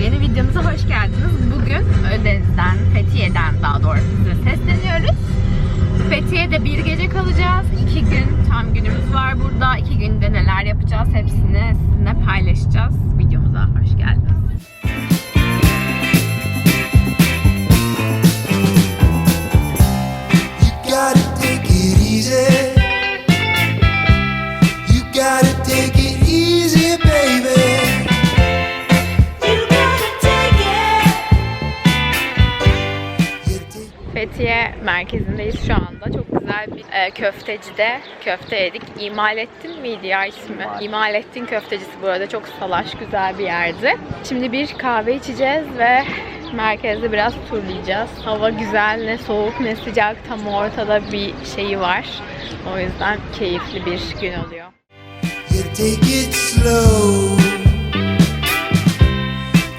Yeni videomuza hoş geldiniz. Bugün Ödeniz'den, Fethiye'den daha doğrusu size sesleniyoruz. Fethiye'de bir gece kalacağız. İki gün tam günümüz var burada. İki günde neler yapacağız hepsini sizinle paylaşacağız. Videomuza hoş geldiniz. E, köftecide köfte yedik. İmalettin miydi ya ismi? İmalettin köftecisi bu arada. Çok salaş güzel bir yerdi. Şimdi bir kahve içeceğiz ve merkezde biraz turlayacağız. Hava güzel, ne soğuk ne sıcak. Tam ortada bir şeyi var. O yüzden keyifli bir gün oluyor. You take it slow.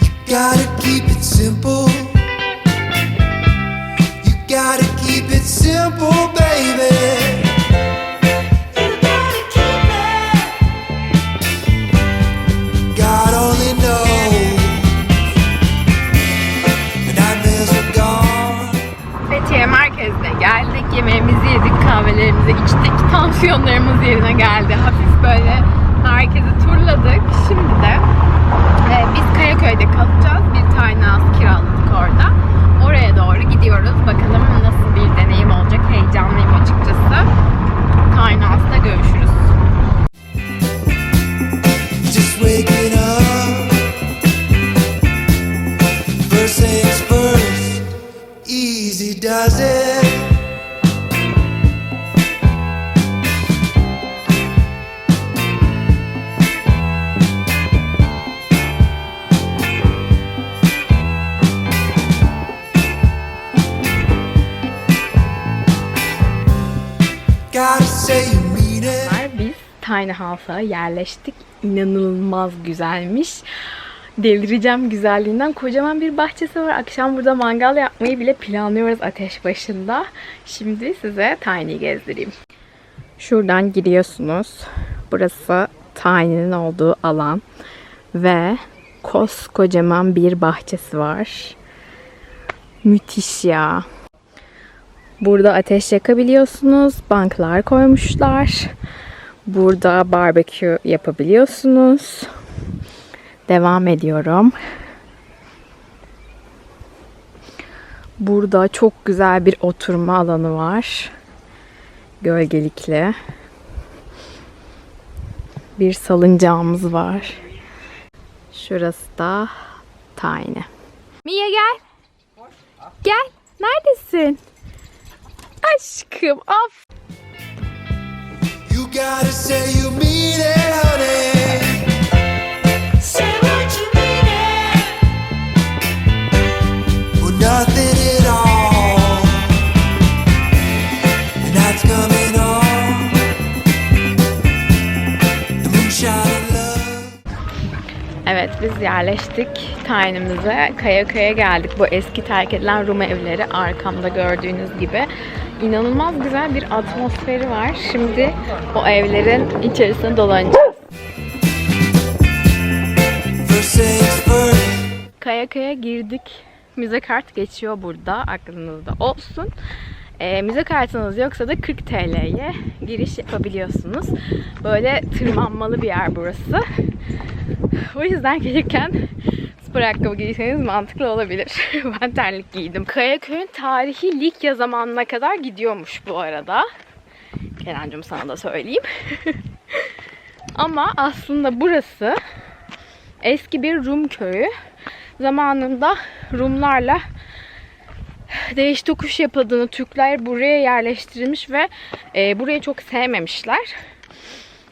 You gotta keep it simple. You gotta merkezine geldik. Yemeğimizi yedik, kahvelerimizi içtik. Tansiyonlarımız yerine geldi. Hafif böyle merkezi turladık. Şimdi de e, biz Kayaköy'de kalacağız. Görüşürüz. Just waking up. First things first, easy does it. Tiny House'a yerleştik. İnanılmaz güzelmiş. Delireceğim güzelliğinden. Kocaman bir bahçesi var. Akşam burada mangal yapmayı bile planlıyoruz ateş başında. Şimdi size Tiny'yi gezdireyim. Şuradan giriyorsunuz. Burası Tiny'nin olduğu alan. Ve koskocaman bir bahçesi var. Müthiş ya. Burada ateş yakabiliyorsunuz. Banklar koymuşlar. Burada barbekü yapabiliyorsunuz. Devam ediyorum. Burada çok güzel bir oturma alanı var. Gölgelikli. Bir salıncağımız var. Şurası da Tiny. Mia gel. Gel. Neredesin? Aşkım of. Evet biz yerleştik Tiny'mize. Kayaköy'e geldik. Bu eski terk edilen Rum evleri arkamda gördüğünüz gibi. İnanılmaz güzel bir atmosferi var. Şimdi o evlerin içerisine dolanacağız. Kayaköy'e girdik. Müze kart geçiyor burada. Aklınızda olsun. Ee, müze kartınız yoksa da 40 TL'ye giriş yapabiliyorsunuz. Böyle tırmanmalı bir yer burası. O yüzden gelirken spor ayakkabı giyseniz mantıklı olabilir. ben terlik giydim. Kayaköy'ün tarihi Likya zamanına kadar gidiyormuş bu arada. Kenancığım sana da söyleyeyim. Ama aslında burası eski bir Rum köyü. Zamanında Rumlarla değiş tokuş yapıldığını Türkler buraya yerleştirilmiş ve e, burayı çok sevmemişler.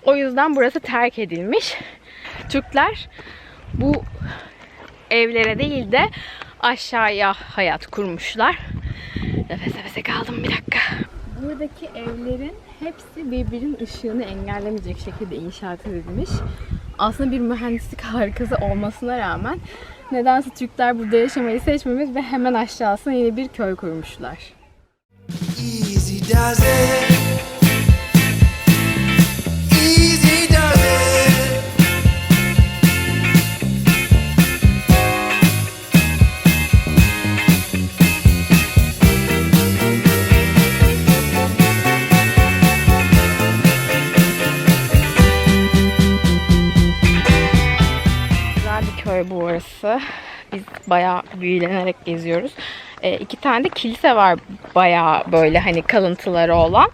O yüzden burası terk edilmiş. Türkler bu evlere değil de aşağıya hayat kurmuşlar. Nefes nefese kaldım bir dakika. Buradaki evlerin hepsi birbirinin ışığını engellemeyecek şekilde inşaat edilmiş. Aslında bir mühendislik harikası olmasına rağmen nedense Türkler burada yaşamayı seçmemiş ve hemen aşağısına yeni bir köy kurmuşlar. Easy does it. Burası. Biz bayağı büyülenerek geziyoruz. E, iki tane de kilise var bayağı böyle hani kalıntıları olan.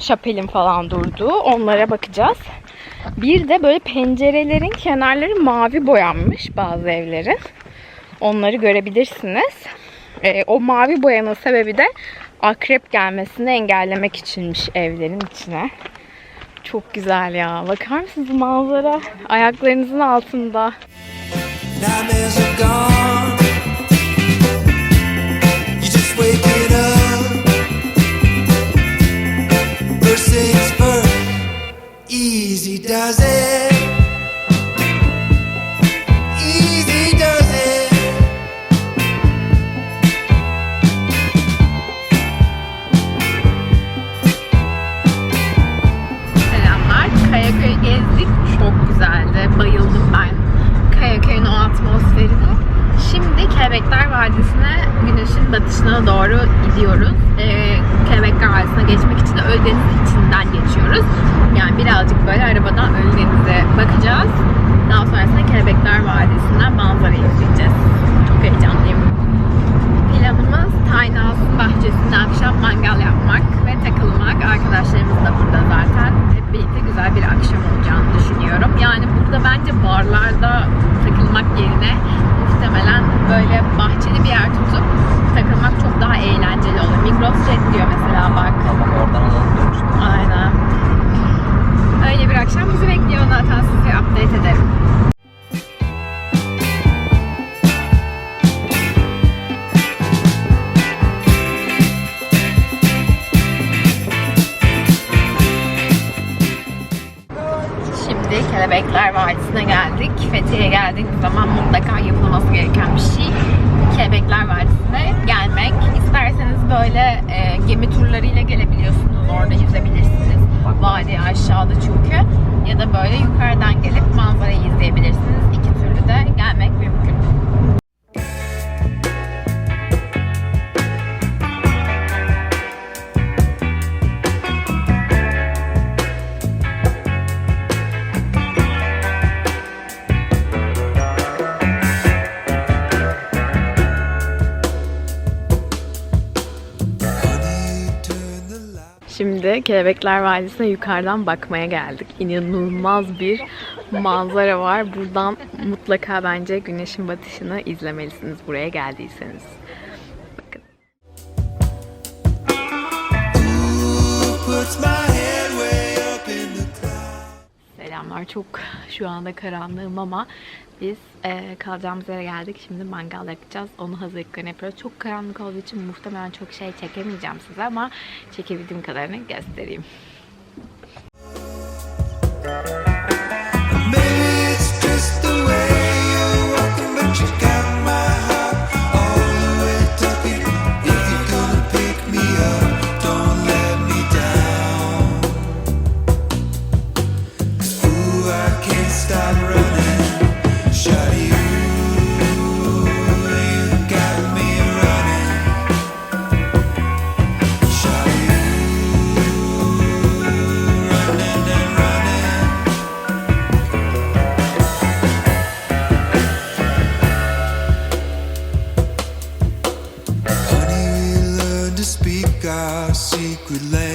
Şapelin falan durduğu. Onlara bakacağız. Bir de böyle pencerelerin kenarları mavi boyanmış bazı evlerin. Onları görebilirsiniz. E, o mavi boyanın sebebi de akrep gelmesini engellemek içinmiş evlerin içine. Çok güzel ya. Bakar mısınız manzara? Ayaklarınızın altında. Nightmares are gone. Kelebekler Vadisi'ne güneşin batışına doğru gidiyoruz. Ee, Kelebekler Vadisi'ne geçmek için de Ölüdeniz'in içinden geçiyoruz. Yani birazcık böyle arabadan Ölüdeniz'e bakacağız. Daha sonrasında Kelebekler Vadisi'nden manzarayı izleyeceğiz. Mutlaka yapılması gereken bir şey. Kelebekler Vadisi'ne gelmek. İsterseniz böyle e, gemi turlarıyla gelebiliyorsunuz. Orada yüzebilirsiniz. Vadi aşağıda çünkü. Ya da böyle yukarıdan gelip manzarayı izleyebilirsiniz. İki türlü de gelmek mümkün. Kelebekler Vadisi'ne yukarıdan bakmaya geldik. İnanılmaz bir manzara var. Buradan mutlaka bence güneşin batışını izlemelisiniz buraya geldiyseniz. Bakın. Selamlar. Çok şu anda karanlığım ama biz eee, kalacağımız yere geldik. Şimdi mangal yakacağız. Onu hazırlıklarını yapıyoruz. Çok karanlık olduğu için muhtemelen çok şey çekemeyeceğim size ama çekebildiğim kadarını göstereyim. Our secret language.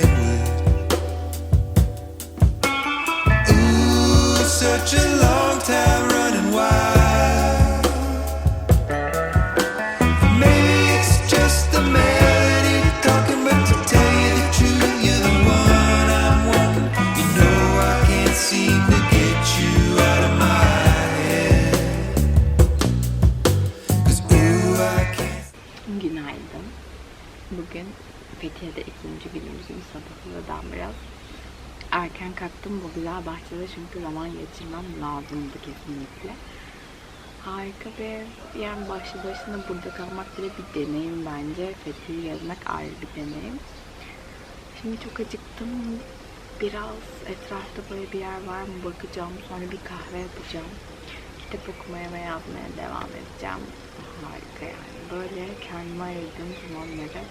Kalktım bu güzel bahçede çünkü zaman geçirmem lazımdı kesinlikle. Harika ev. Yani başlı başına burada kalmak bile bir deneyim bence. Fethiye'yi gezmek ayrı bir deneyim. Şimdi çok acıktım. Biraz etrafta böyle bir yer var mı bakacağım. Sonra bir kahve yapacağım. Kitap okumaya ve yazmaya devam edeceğim. Harika yani. Böyle kendime ayırdığım zamanları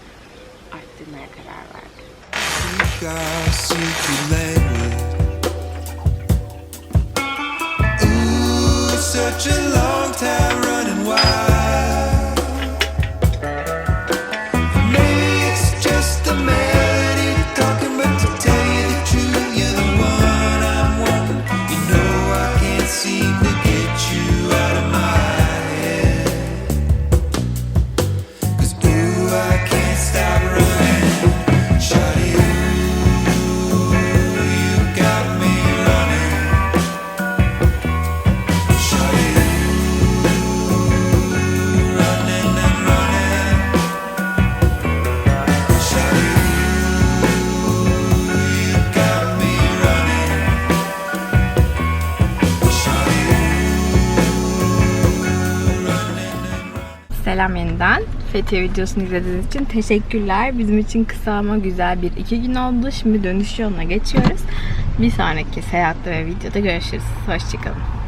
arttırmaya karar verdim. Selam yeniden. Fethiye videosunu izlediğiniz için teşekkürler. Bizim için kısa ama güzel bir iki gün oldu. Şimdi dönüş yoluna geçiyoruz. Bir sonraki seyahatte ve videoda görüşürüz. Hoşçakalın.